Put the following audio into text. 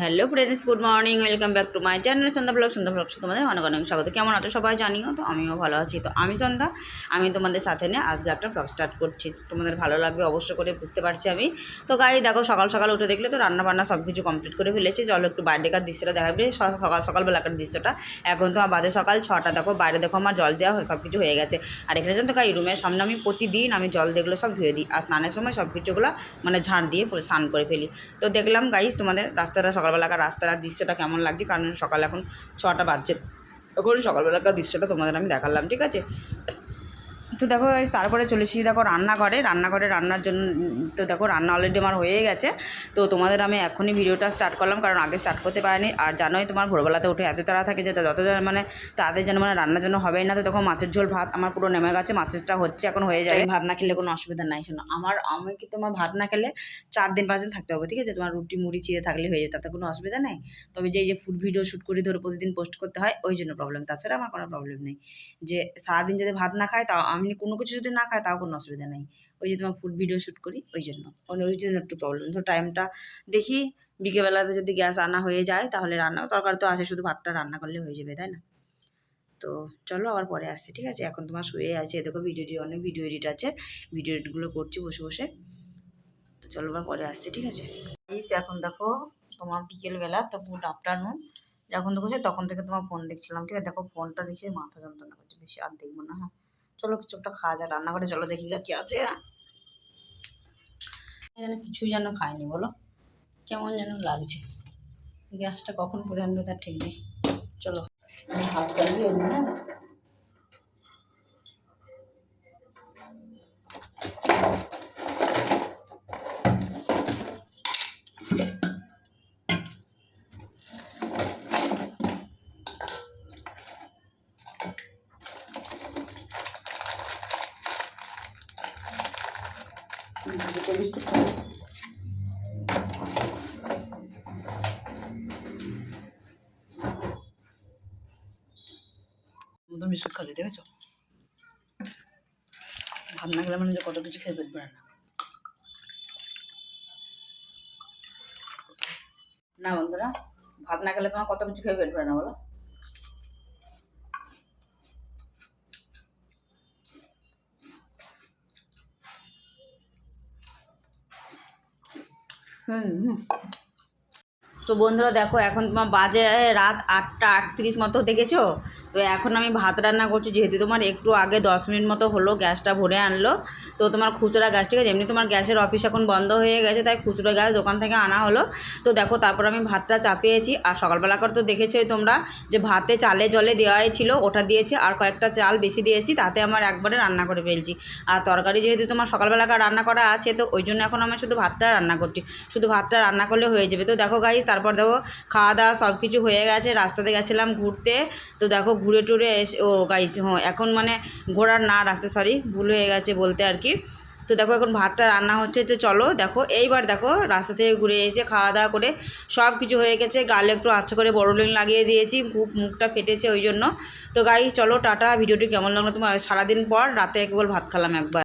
Hello friends, good morning, welcome back to my channel Sandhya blog Sandhya blog তোমাদের অনেক অনেক স্বাগত। কেমন আছো সবাই জানিও? তো আমিও ভালো আছি। তো আমি সন্ধ্যা, আমি তোমাদের সাথে নিয়ে আজকে একটা ব্লগ স্টার্ট করছি। তোমাদের ভালো লাগবে অবশ্য করে বুঝতে পারছি আমি। তো গাই দেখো সকাল সকাল উঠে দেখলে তো রান্না বান্না সব কিছু কমপ্লিট করে ফেলেছি। চলো একটু বাইরেকার দৃশ্যটা দেখাবে সকাল, সকালবেলাকার দৃশ্যটা। এখন তোমার বাজে সকাল ছটা। দেখো বাইরে দেখো আমার জল দেওয়া সব কিছু হয়ে গেছে। আর এখানে তো গাই রুমের সামনে আমি প্রতিদিন আমি জল দেখল সব ধুয়ে দিই। আর স্নানের সময় সব কিছুগুলো মানে ঝাঁট দিয়ে স্নান করে ফেলি। তো দেখলাম গাইস তোমাদের রাস্তাটা সকালবেলাকার রাস্তার দৃশ্যটা কেমন লাগছে? কারণ সকাল এখন ছটা বাজছে। এখন সকালবেলাকার দৃশ্যটা তোমাদের আমি দেখালাম, ঠিক আছে? তো দেখো তারপরে চলে এসেছি দেখো রান্নাঘরে। রান্নাঘরে রান্নার জন্য, তো দেখো, রান্না অলরেডি আমার হয়ে গেছে। তো তোমাদের আমি এখনই ভিডিওটা স্টার্ট করলাম, কারণ আগে স্টার্ট করতে পারিনি। আর জানোই তোমার ভোরবেলাতে উঠে এত তাড়া থাকে যে যত মানে তাদের যেন মানে রান্নার জন্য হবেই না। তো দেখো, মাছের ঝোল, ভাত আমার পুরো নেমে গেছে। মাছেরটা হচ্ছে এখন হয়ে যাবে। ভাত না খেলে কোনো অসুবিধা নাই, শোনো। আমার, আমি কি তোমার ভাত না খেলে চার দিন, পাঁচ দিন থাকতে হবে, ঠিক আছে? তোমার রুটি, মুড়ি, চিড়ে থাকলে হয়ে যাবে তাতে কোনো অসুবিধা নেই। তবে যে যে ফুড ভিডিও শ্যুট করি, ধরো প্রতিদিন পোস্ট করতে হয়, ওই জন্য প্রবলেম তাছাড়া আমার কোনো প্রবলেম নেই। যে সারাদিন যদি ভাত না খায় তাও আমি কোনো কিছু যদি না খায়, তাও কোনো অসুবিধা নেই। ওই যে তোমার ফুড ভিডিও শ্যুট করি, ওই জন্য। মানে ওই জন্য একটু প্রবলেম তো টাইমটা দেখি, বিকেলবেলাতে যদি গ্যাস আনা হয়ে যায়, তাহলে রান্না, তরকারি তো আছে, শুধু ভাতটা রান্না করলে হয়ে যাবে, তাই না? তো চলো আবার পরে আসছি, ঠিক আছে? এখন তোমার শুয়ে আছে দেখো ভিডিও অনেক ভিডিও এডিট আছে। ভিডিও এডিটগুলো করছি বসে বসে। তো চলো আবার পরে আসছি, ঠিক আছে? এখন দেখো তোমার বিকেলবেলা তো গুড আফটারনুন যখন দেখছ তখন থেকে তোমার ফোন দেখছিলাম, ঠিক আছে? দেখো ফোনটা দেখে মাথা যন্ত্রণা করছে, বেশি আর দেখব না হ্যাঁ? চলো কিছু একটা খাওয়া যায় রান্না করে চলো দেখি কি আছে। যেন কিছুই যেন খাইনি, বলো। কেমন যেন লাগছে। গ্যাসটা কখন করে আনবে তার ঠিক নেই। চলো ভাত চালিয়ে জন্য দুটো বিস্কুট মতন বিস্কুট খাচ্ছি, দেখেছ? ভাত না খেলে মানে যে কত কিছু খেয়ে পেট ভরে না। না বন্ধুরা, ভাত না খেলে তোমার কত কিছু খেয়ে পেট ভরে না বলো? তো বন্ধুরা দেখো এখন তোমার বাজে রাত আটটা আটত্রিশ মতো দেখেছ? তো এখন আমি ভাত রান্না করছি, যেহেতু তোমার একটু আগে দশ মিনিট মতো হলো, গ্যাসটা ভরে আনলো। তো তোমার খুচরা গ্যাস, ঠিক আছে? এমনি তোমার গ্যাসের অফিস এখন বন্ধ হয়ে গেছে, তাই খুচরো গ্যাস দোকান থেকে আনা হলো। তো দেখো, তারপর আমি ভাতটা চাপিয়েছি। আর সকালবেলা করে তো দেখেছ তোমরা যে ভাতে চালে জলে দেওয়াই ছিল, ওটা দিয়েছি। আর কয়েকটা চাল বেশি দিয়েছি, তাতে আমার একবারে রান্না করে ফেলছি। আর তরকারি যেহেতু তোমার সকালবেলাকার রান্না করা আছে, তো ওই জন্য এখন আমি শুধু ভাতটা রান্না করছি। শুধু ভাতটা রান্না করলে হয়ে যাবে। তো দেখো গাই তারপর দেখো খাওয়া দাওয়া সব কিছু হয়ে গেছে, রাস্তাতে গেছিলাম ঘুরতে। তো দেখো ঘুরে টুরে এসে, ও গাইস হ্যাঁ এখন মানে ঘোরার না রাস্তা সরি ভুল হয়ে গেছে বলতে আর কি। তো দেখো এখন ভাতটা রান্না হচ্ছে, তো চলো দেখো, এইবার দেখো রাস্তা থেকে ঘুরে এসে খাওয়া দাওয়া করে সব কিছু হয়ে গেছে। গালে একটু আচ্ছা করে বড়লিং লাগিয়ে দিয়েছি, খুব মুখটা ফেটেছে ওই জন্য। তো গাই চলো টাটা, ভিডিওটি কেমন লাগল তোমার? সারাদিন পর, রাতে একবার ভাত খেলাম একবার।